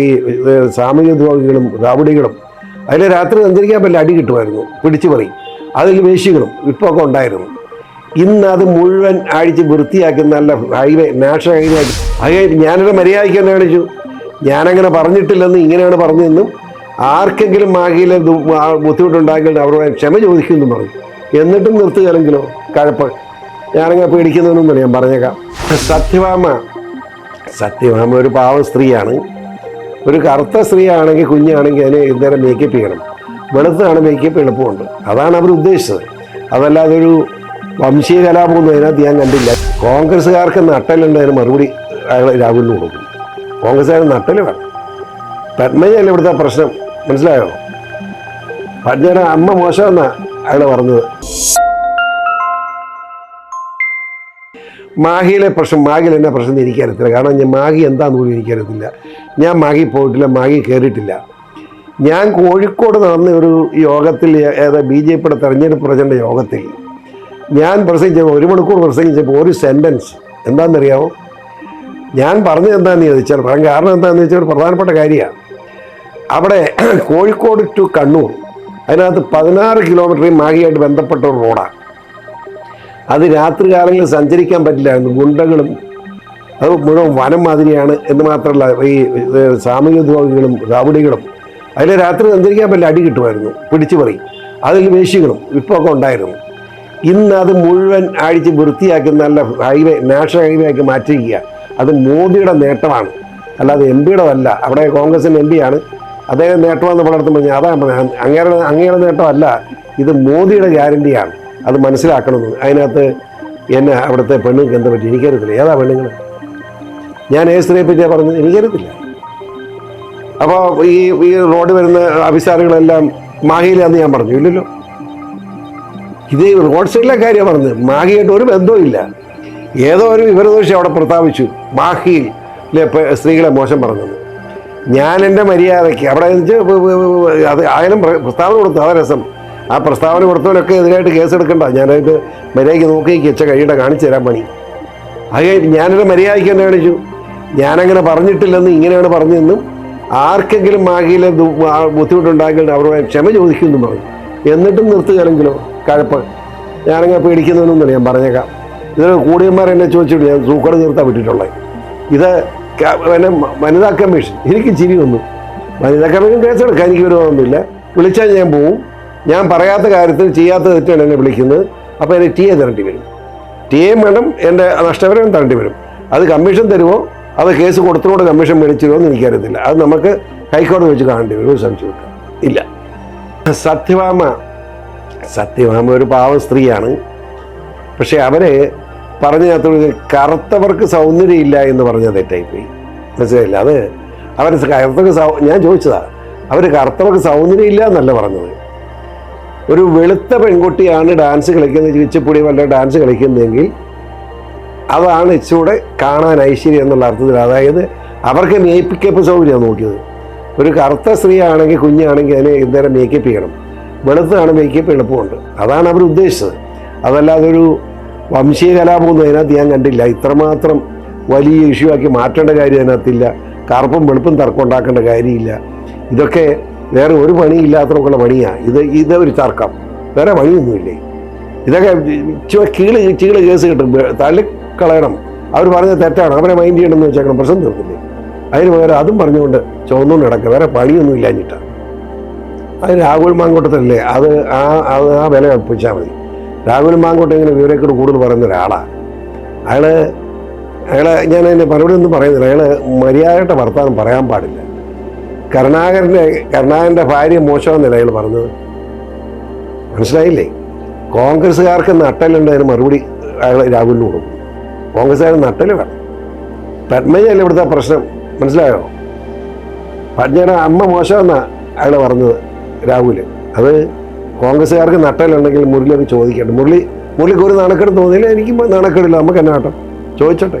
ഈ സാമൂഹ്യ ദ്രോഹികളും റാവടികളും അതിൽ രാത്രി സഞ്ചരിക്കാൻ പറ്റില്ല അടി കിട്ടുമായിരുന്നു പിടിച്ചു പറയും അതിൽ വേശികളും ഇപ്പോൾ ഒക്കെ ഉണ്ടായിരുന്നു. ഇന്ന് അത് മുഴുവൻ അഴിച്ച് വൃത്തിയാക്കി നല്ല ഹൈവേ നാഷണൽ ഹൈവേ അത് ഞാനൊരു മര്യാദയ്ക്ക് തന്നെ കാണിച്ചു. ഞാനങ്ങനെ പറഞ്ഞിട്ടില്ലെന്നും ഇങ്ങനെയാണ് പറഞ്ഞതെന്നും ആർക്കെങ്കിലും മാഗിയിൽ ബുദ്ധിമുട്ടുണ്ടാക്കിയിട്ട് അവരോട് ക്ഷമ ചോദിക്കുമെന്നും പറഞ്ഞു. എന്നിട്ടും നിർത്തുകയാണെങ്കിലോ? കഴപ്പ്. ഞാനങ്ങനെ പേടിക്കുന്നതെന്നും ഞാൻ പറഞ്ഞേക്കാം. സത്യവാമ സത്യവാമ ഒരു പാവ സ്ത്രീയാണ്. ഒരു കറുത്ത സ്ത്രീ ആണെങ്കിൽ കുഞ്ഞാണെങ്കിൽ അതിന് ഇന്നേരം മേക്കപ്പ് ചെയ്യണം. വെളുത്താണ് മേക്കപ്പ് എളുപ്പമുണ്ട്. അതാണ് അവർ ഉദ്ദേശിച്ചത്. അതല്ലാതെ ഒരു വംശീയ കലാപമൊന്നും അതിനകത്ത് ഞാൻ കണ്ടില്ല. കോൺഗ്രസ്സുകാർക്ക് നട്ടലുണ്ട് അതിന് മറുപടി അയാൾ രാഹുലിന് കൊടുക്കും. കോൺഗ്രസ്സുകാർ നട്ടൽ വേണം. പത്മജയല്ല ഇവിടുത്തെ പ്രശ്നം? മനസ്സിലായോ? പത്മജയുടെ അമ്മ മോശമെന്നാണ് അയാൾ പറഞ്ഞത്. മാഹിയിലെ പ്രശ്നം മാഹിയിൽ എന്നാ പ്രശ്നം എനിക്കറിയത്തില്ല. കാരണം ഞാൻ മാഗി എന്താണെന്ന് പോലും എനിക്കറിയത്തില്ല. ഞാൻ മാഗി പോയിട്ടില്ല മാഗി കയറിയിട്ടില്ല ഞാൻ കോഴിക്കോട് നടന്ന ഒരു യോഗത്തിൽ ഏതാ ബി ജെ പിയുടെ തെരഞ്ഞെടുപ്പ് പ്രചരണ യോഗത്തിൽ ഞാൻ പ്രസംഗിച്ചപ്പോൾ ഒരു മണിക്കൂർ പ്രസംഗിച്ചപ്പോൾ ഒരു സെന്റൻസ് എന്താണെന്നറിയാമോ ഞാൻ പറഞ്ഞത് എന്താണെന്ന് ചോദിച്ചാൽ പറയാൻ കാരണം എന്താണെന്ന് ചോദിച്ചാൽ ഒരു പ്രധാനപ്പെട്ട കാര്യമാണ്. അവിടെ കോഴിക്കോട് ടു കണ്ണൂർ അതിനകത്ത് പതിനാറ് കിലോമീറ്ററിൽ മാഹിയായിട്ട് ബന്ധപ്പെട്ട ഒരു റോഡാണ് അത് രാത്രി കാലങ്ങളിൽ സഞ്ചരിക്കാൻ പറ്റില്ലായിരുന്നു ഗുണ്ടകളും അത് മുഴുവൻ വനം മാതിരിയാണ് എന്ന് മാത്രമല്ല ഈ ഇത് സാമൂഹ്യ ദ്രോഹികളും റാവടികളും അതിൽ രാത്രി സഞ്ചരിക്കാൻ പറ്റില്ല. അടി കിട്ടുമായിരുന്നു പിടിച്ചു പറയും അതിൽ വേശികളും ഇപ്പമൊക്കെ ഉണ്ടായിരുന്നു. ഇന്ന് അത് മുഴുവൻ അഴിച്ച് വൃത്തിയാക്കി നല്ല ഹൈവേ നാഷണൽ ഹൈവേ ആക്കി മാറ്റിയിരിക്കുക. അത് മോദിയുടെ നേട്ടമാണ്. അല്ലാതെ എം പിയുടെ അല്ല അവിടെ കോൺഗ്രസിന്റെ എം പിയാണ്. അദ്ദേഹം നേട്ടമെന്ന് പലയിടത്തും പറഞ്ഞു. അതാണ് അങ്ങേരുടെ അങ്ങയുടെ നേട്ടമല്ല. ഇത് മോദിയുടെ ഗ്യാരണ്ടിയാണ്. അത് മനസ്സിലാക്കണമെന്ന് അതിനകത്ത് എന്നെ അവിടുത്തെ പെണ്ണുങ്ങൾക്ക് എന്താ പറ്റി? എനിക്കറിയത്തില്ല. ഏതാ പെണ്ണുങ്ങൾ ഞാൻ ഏ സ്ത്രീയെ പറ്റിയാ പറഞ്ഞത്? എനിക്കറിയത്തില്ല. അപ്പോൾ ഈ ഈ റോഡ് വരുന്ന അഭിസാരങ്ങളെല്ലാം മാഹിയിലാന്ന് ഞാൻ പറഞ്ഞു. ഇല്ലല്ലോ. ഇത് റോഡ് സൈഡിലെ കാര്യമാണ് പറഞ്ഞത്. മാഹിയായിട്ട് ഒരു ബന്ധവും ഇല്ല. ഏതോ ഒരു വിവരദോഷി അവിടെ പ്രസ്താവിച്ചു. മാഹിയിലെ സ്ത്രീകളെ മോശം പറഞ്ഞത്. ഞാൻ എന്റെ മര്യാദയ്ക്ക് അവിടെ അത് ആയാലും പ്രസ്താവന കൊടുത്തു. അതാ രസം. ആ പ്രസ്താവന കൊടുത്തവരൊക്കെ എതിരായിട്ട് കേസെടുക്കണ്ട. ഞാനായിട്ട് മര്യാദയ്ക്ക് നോക്കി വെച്ച കഴിയുടെ കാണിച്ചു തരാൻ പണി. അത് ഞാനൊരു മര്യാദയ്ക്ക് തന്നെ കാണിച്ചു? ഞാനങ്ങനെ പറഞ്ഞിട്ടില്ലെന്ന് ഇങ്ങനെയാണ് പറഞ്ഞതെന്നും ആർക്കെങ്കിലും മാഗിയിൽ ബുദ്ധിമുട്ടുണ്ടാക്കിയിട്ട് അവരോട് ക്ഷമ ചോദിക്കുമെന്നും പറഞ്ഞു. എന്നിട്ടും നിർത്തുകയാണെങ്കിലോ? കഴപ്പ്. ഞാനങ്ങനെ പേടിക്കുന്നതെന്നൊന്നും ഞാൻ പറഞ്ഞേക്കാം. ഇതിൽ കൂടിയന്മാർ എന്നെ ചോദിച്ചിട്ട് ഞാൻ സൂക്കട് നിർത്താൻ വിട്ടിട്ടുള്ളത്. ഇത് പിന്നെ വനിതാ കമ്മീഷൻ എനിക്ക് ചിരി വന്നു. വനിതാ കമ്മീഷൻ കേസെടുക്കാൻ എനിക്ക് വിരോധമൊന്നുമില്ല. വിളിച്ചാൽ ഞാൻ പോവും. ഞാൻ പറയാത്ത കാര്യത്തിൽ ചെയ്യാത്ത തെറ്റാണ് എന്നെ വിളിക്കുന്നത്. അപ്പോൾ എനിക്ക് ടി എ തരേണ്ടി വരും. ടി എം വേണം എന്റെ നഷ്ടപരം തരേണ്ടി വരും. അത് കമ്മീഷൻ തരുമോ? അത് കേസ് കൊടുത്തതോട് കമ്മീഷൻ മേടിച്ചിരുമോ എന്ന് എനിക്കറിയത്തില്ല. അത് നമുക്ക് ഹൈക്കോടതി വെച്ച് കാണേണ്ടി വരും. ഒരു സംശയം ഇല്ല. സത്യഭാമ സത്യഭാമ ഒരു പാവ സ്ത്രീയാണ്. പക്ഷെ അവരെ പറഞ്ഞതിനകത്ത് കറുത്തവർക്ക് സൗന്ദര്യം ഇല്ല എന്ന് പറഞ്ഞ തെറ്റായിപ്പോയി. മനസ്സിലായില്ല? അത് അവർ കറുത്തവർക്ക് സൗ ഞാൻ ചോദിച്ചതാണ് അവർ കറുത്തവർക്ക് സൗന്ദര്യം ഇല്ല എന്നല്ല പറഞ്ഞത്. ഒരു വെളുത്ത പെൺകുട്ടിയാണ് ഡാൻസ് കളിക്കുന്നത് ഇച്ചിപ്പൊടി വല്ല ഡാൻസ് കളിക്കുന്നതെങ്കിൽ അതാണ് ഇച്ചിലൂടെ കാണാൻ ഐശ്വര്യം എന്നുള്ള അർത്ഥത്തിൽ. അതായത് അവർക്ക് മേക്കപ്പ് സൗകര്യമാണ് നോക്കിയത്. ഒരു കറുത്ത സ്ത്രീ ആണെങ്കിൽ കുഞ്ഞാണെങ്കിൽ അതിനെ ഇന്നേരം മേക്കപ്പ് ചെയ്യണം. വെളുത്താണ് മേക്കപ്പ് എളുപ്പമുണ്ട്. അതാണ് അവർ ഉദ്ദേശിച്ചത്. അതല്ലാതെ ഒരു വംശീയ കലാപമൊന്നും അതിനകത്ത് ഞാൻ കണ്ടില്ല. ഇത്രമാത്രം വലിയ ഇഷ്യൂ ആക്കി മാറ്റേണ്ട കാര്യം അതിനകത്തില്ല. കറുപ്പും വെളുപ്പും തർക്കം ഉണ്ടാക്കേണ്ട കാര്യമില്ല. ഇതൊക്കെ വേറെ ഒരു പണിയില്ലാത്തവർക്കുള്ള പണിയാണ് ഇത് ഇത് ഒരു തർക്കം. വേറെ പണിയൊന്നുമില്ലേ ഇതൊക്കെ ചുവ കീൾ ചീൾ കേസ് കിട്ടും. തള്ളിക്കളയണം. അവർ പറഞ്ഞത് തെറ്റാണ്. അവരെ മൈൻഡ് ചെയ്യണമെന്ന് വെച്ചേക്കണം. പ്രശ്നം തീർത്തില്ലേ അതിന് പകരം അതും പറഞ്ഞുകൊണ്ട് ചുവന്നുകൊണ്ട് കിടക്കുക വേറെ പണിയൊന്നും ഇല്ലാഞ്ഞിട്ടാണ് അത് രാഹുൽ മാങ്കോട്ടത്തല്ലേ? അത് ആ അത് ആ വില കൽപ്പിച്ചാൽ മതി. രാഹുൽ മാങ്കോട്ടം ഇങ്ങനെ വിവരക്കേട് കൂടുതൽ പറയുന്ന ഒരാളാണ് അയാൾ അയാളെ ഞാൻ അതിന്റെ മറുപടി ഒന്നും പറയുന്നില്ല. അയാൾ മര്യാദയുടെ വർത്താനം പറയാൻ പാടില്ല. കരുണാകരന്റെ കരുണാകരന്റെ ഭാര്യ മോശമെന്നല്ല അയാൾ പറഞ്ഞത്? മനസ്സിലായില്ലേ? കോൺഗ്രസ്സുകാർക്ക് നട്ടലുണ്ട് അതിന് മറുപടി അയാൾ രാഹുലിന് കൊടുക്കും കോൺഗ്രസ്സുകാർ നട്ടൽ വേണം. പത്മജയല്ല ഇവിടുത്തെ പ്രശ്നം? മനസ്സിലായോ? പത്മയുടെ അമ്മ മോശമെന്നാണ് അയാൾ പറഞ്ഞത് രാഹുൽ അത് കോൺഗ്രസ്സുകാർക്ക് നട്ടലുണ്ടെങ്കിൽ മുരളി അത് ചോദിക്കട്ടെ. മുരളി മുരളിക്ക് ഒരു നാണക്കേട് തോന്നിയില്ല എനിക്ക് നാണക്കേടില്ല. നമുക്ക് എന്നാട്ടം ചോദിച്ചോട്ടെ.